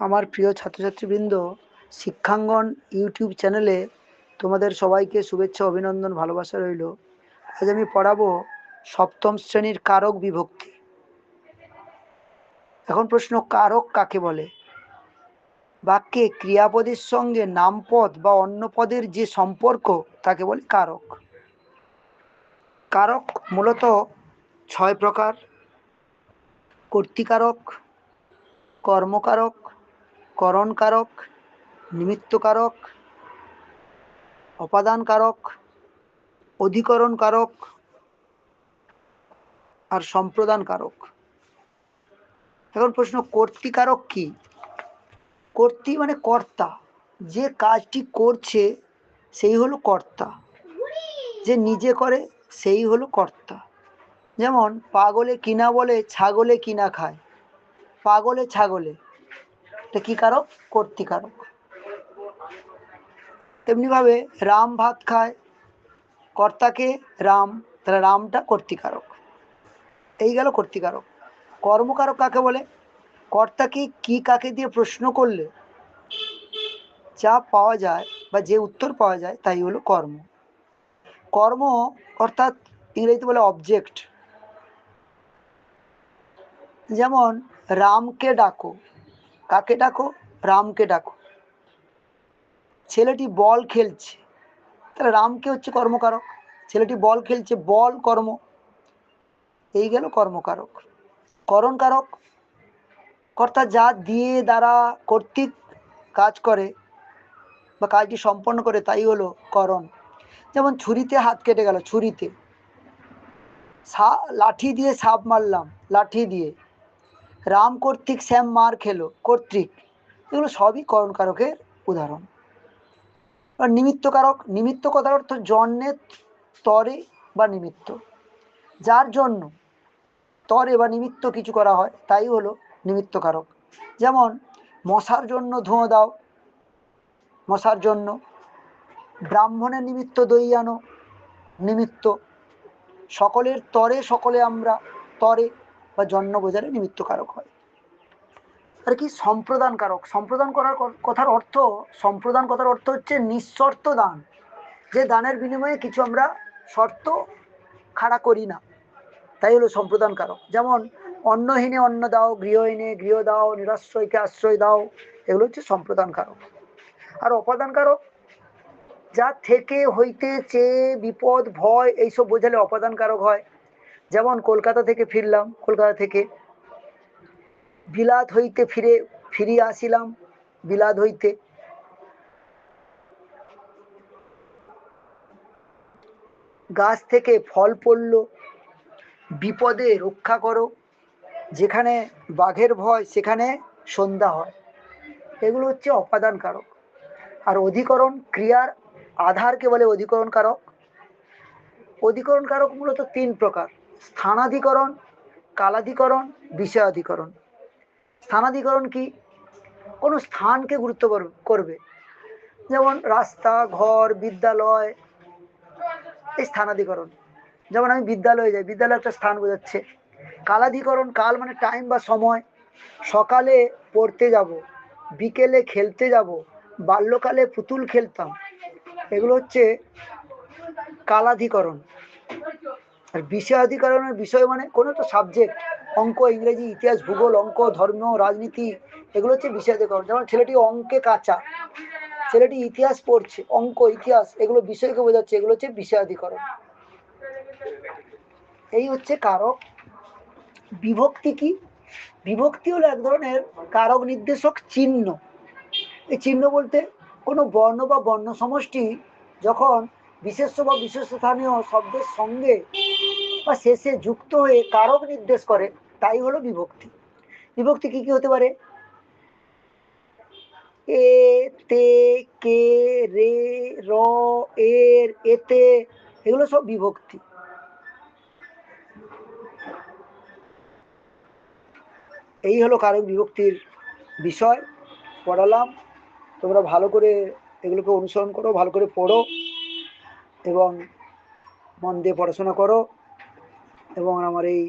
আমার প্রিয় ছাত্রছাত্রীবৃন্দ, শিক্ষাঙ্গন ইউটিউব চ্যানেলে তোমাদের সবাইকে শুভেচ্ছা, অভিনন্দন, ভালোবাসা রইল। আজ আমি পড়াবো সপ্তম শ্রেণির কারক বিভক্তি। এখন প্রশ্ন, কারক কাকে বলে? বাক্যে ক্রিয়াপদের সঙ্গে নামপদ বা অন্য পদের যে সম্পর্ক, তাকে বলে কারক। কারক মূলত ছয় প্রকার। কর্তিকারক, কর্মকারক করণকারক, নিমিত্তকারক, অপাদানকারক অধিকরণ কারক আর সম্প্রদান কারক এখন প্রশ্ন, কর্তিকারক কি? কর্তি মানে কর্তা। যে কাজটি করছে, সেই হলো কর্তা। যে নিজে করে, সেই হলো কর্তা। যেমন, পাগলে কিনা বলে, ছাগলে কিনা খায়। পাগলে ছাগলে। এটা কি কারক? কর্তিকারক তেমনিভাবে রাম ভাত খায়, কর্তাকে রাম, তাহলে রামটা কর্তিকারক এই গেল কর্তিকারক কর্মকারক কাকে বলে? কর্তাকে কি কাকে দিয়ে প্রশ্ন করলে যা পাওয়া যায় বা যে উত্তর পাওয়া যায় তাই হলো কর্ম। কর্ম অর্থাৎ ইংরেজিতে বলে অবজেক্ট যেমন রামকে ডাকো কাকে ডাকো? রামকে ডাকো। ছেলেটি বল খেলছে। তাহলে রামকে হচ্ছে কর্মকারক। ছেলেটি বল খেলছে, বল কর্ম। এই গেল কর্মকারক। করণকারক, কর্তা যা দিয়ে দ্বারা কর্তৃক কাজ করে বা কাজটি সম্পন্ন করে, তাই হলো করণ। যেমন ছুরিতে হাত কেটে গেল, ছুরিতে। লাঠি দিয়ে সাপ মারলাম, লাঠি দিয়ে। রাম কর্তৃক শ্যাম মার খেলো, কর্তৃক। এগুলো সবই করণকারকের উদাহরণ। আর নিমিত্তকারক নিমিত্ত কথার অর্থ জন্মের তরে বা নিমিত্ত। যার জন্য তরে বা নিমিত্ত কিছু করা হয়, তাই হলো নিমিত্তকারক। যেমন, মশার জন্য ধোঁয়া দাও, মশার জন্য ব্রাহ্মণের নিমিত্ত দই আনো, নিমিত্ত। সকলের তরে সকলে আমরা, তরে বা জন্ম বোঝালে নিমিত্ত কারক হয়। আর কি সম্প্রদান কারক সম্প্রদান করার কথার অর্থ, সম্প্রদান কথার অর্থ হচ্ছে নিঃশর্ত দান। যে দানের বিনিময়ে কিছু আমরা শর্ত খাড়া করি না। তাই হলো সম্প্রদান কারক যেমন, অন্নহীনে অন্ন দাও, গৃহহীনে গৃহ দাও, নিরাশ্রয়কে আশ্রয় দাও, এগুলো হচ্ছে সম্প্রদান কারক আর অপাদান কারক যা থেকে হইতে চেয়ে, বিপদ, ভয়, এইসব বোঝালে অপাদান কারক হয়। যেমন কলকাতা থেকে ফিরলাম, কলকাতা থেকে বিলাত হইতে ফিরে, ফিরিয়ে আসিলাম বিলাত হইতে। গাছ থেকে ফল পড়ল, বিপদে রক্ষা করো, যেখানে বাঘের ভয় সেখানে সন্ধ্যা হয়। এগুলো হচ্ছে অপাদান কারক আর অধিকরণ ক্রিয়ার আধারকে বলে অধিকরণ কারক অধিকরণ কারক মূলত তিন প্রকার। স্থানাধিকরণ, কালাধিকরণ, বিষয়াধিকরণ। স্থানাধিকরণ কি? কোনো স্থানকে গুরুত্ব করবে। যেমন রাস্তা, ঘর, বিদ্যালয়, এই স্থানাধিকরণ। যেমন আমি বিদ্যালয়ে যাই, বিদ্যালয় একটা স্থান বোঝাচ্ছে। কালাধিকরণ কাল মানে টাইম বা সময়। সকালে পড়তে যাব, বিকেলে খেলতে যাব, বাল্যকালে পুতুল খেলতাম। এগুলো হচ্ছে কালাধিকরণ। আর বিষয়াধিকরণের বিষয় মানে কোনো তো সাবজেক্ট অঙ্ক, ইংরেজি, ইতিহাস, ভূগোল, অঙ্ক, ধর্ম, রাজনীতি, এগুলো হচ্ছে বিষয়াধিকরণ। যেমন ছেলেটি অঙ্কে কাঁচা, ছেলেটি ইতিহাস পড়ছে, অঙ্ক, ইতিহাস, এগুলো বিষয়কে বোঝাচ্ছে, এগুলো হচ্ছে বিষয়াধিকরণ। এই হচ্ছে কারক। বিভক্তি কি? বিভক্তি হলো এক ধরনের কারক নির্দেশক চিহ্ন। এই চিহ্ন বলতে কোনো বর্ণ বা বর্ণ সমষ্টি যখন বিশেষ্য বা বিশেষ স্থানীয় শব্দের সঙ্গে বা শেষে যুক্ত হয়ে কারক নির্দেশ করে, তাই হলো বিভক্তি। বিভক্তি কি কি হতে পারে? এ, তে, কে, রে, র, এর, এতে, এগুলো সব বিভক্তি। এই হলো কারক বিভক্তির বিষয়। পড়ালাম, তোমরা ভালো করে এগুলোকে অনুসরণ করো, ভালো করে পড়ো। এবং মন দিয়ে পড়াশোনা করো এবং আমার এই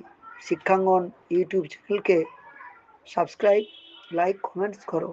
শিক্ষাঙ্গন ইউটিউব চ্যানেলকে সাবস্ক্রাইব, লাইক, কমেন্টস করো।